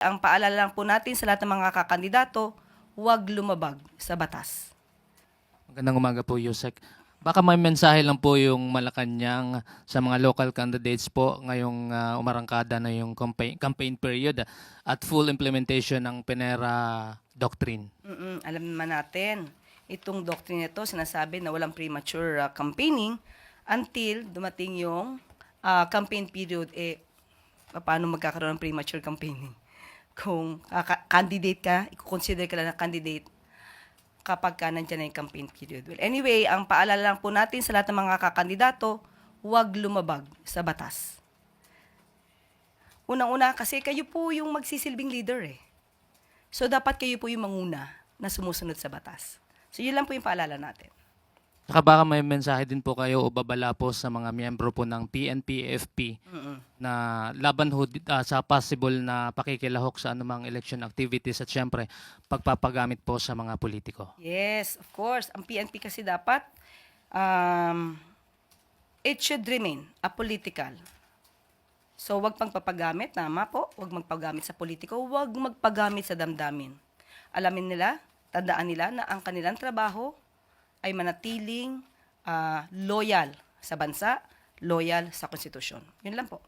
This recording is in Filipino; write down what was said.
Ang paalala lang po natin sa lahat ng mga kakandidato, huwag lumabag sa batas. Magandang umaga po, Yusek. Baka may mensahe lang po yung Malacanang sa mga local candidates po ngayong ah, umarangkada na yung campaign, campaign period at full implementation ng Penera Doctrine. Mm-mm, alam naman natin, itong doctrine ito sinasabi na walang premature ah, campaigning until dumating yung ah, campaign period. Eh, paano magkakaroon ng premature campaigning? Kung kaka- candidate ka, i-consider ka lang na candidate kapag ka nandyan na yung campaign period. Well, anyway, ang paalala lang po natin sa lahat ng mga kakandidato, huwag lumabag sa batas. Unang-una, kasi kayo po yung magsisilbing leader eh. So, dapat kayo po yung manguna na sumusunod sa batas. So, yun lang po yung paalala natin. Saka baka may mensahe din po kayo o babala po sa mga miyembro po ng PNP-FP na laban ho di- ah, sa possible na pakikilahok sa anumang election activities at syempre pagpapagamit po sa mga politiko. Yes, of course. Ang PNP kasi dapat, um, it should remain apolitical. So, wag pagpapagamit, tama po, wag magpagamit sa politiko, wag magpagamit sa damdamin. Alamin nila, tandaan nila na ang kanilang trabaho ay manatiling ah, loyal sa bansa, loyal sa konstitusyon. Yun lang po.